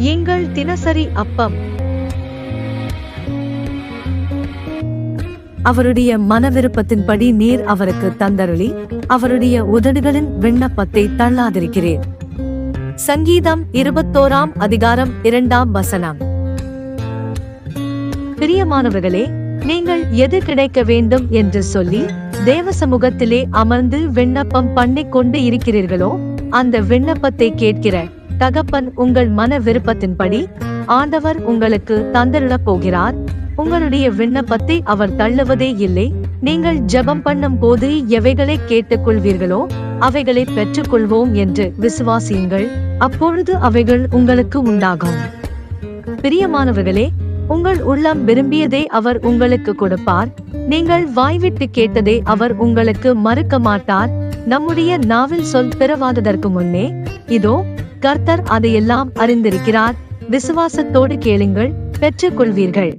எங்கள் தினசரி அப்பம். அவருடைய மனவிருப்பத்தின்படி நீர் அவருக்கு தந்தருளி அவருடைய உதடுகளின் விண்ணப்பத்தை தள்ளாதிருக்கிறேன். சங்கீதம் இருபத்தோராம் அதிகாரம் இரண்டாம் வசனம். பிரியமானவர்களே நீங்கள் எது கிடைக்க வேண்டும் என்று சொல்லி தேவ சமூகத்திலே அமர்ந்து விண்ணப்பம் பண்ணிக் கொண்டு இருக்கிறீர்களோ அந்த விண்ணப்பத்தை கேட்கிற தகப்பன் உங்கள் மன விருப்பத்தின்படி ஆண்டவர் உங்களுக்கு தந்தரிடப் போகிறார். உங்களுடைய விண்ணப்பத்தை அவர் தள்ளுவதே இல்லை. நீங்கள் ஜெபம் பண்ணும் போது எவைகளை கேட்டுக்கொள்வீர்களோ அவைகளை பெற்றுக்கொள்வோம் என்று விசுவாசியுங்கள். அப்பொழுது அவைகள் உங்களுக்கு உண்டாகும். பிரியமானவர்களே உங்கள் உள்ளம் விரும்பியதை அவர் உங்களுக்கு கொடுப்பார். நீங்கள் வாய்விட்டு கேட்டதை அவர் உங்களுக்கு மறுக்க மாட்டார் நம்முடைய நாவில் சொல் பிறவாததற்கு முன்னே இதோ கர்த்தர் அதையெல்லாம் அறிந்திருக்கிறார். விசுவாசத்தோடு கேளுங்கள் பெற்றுக்கொள்வீர்கள்.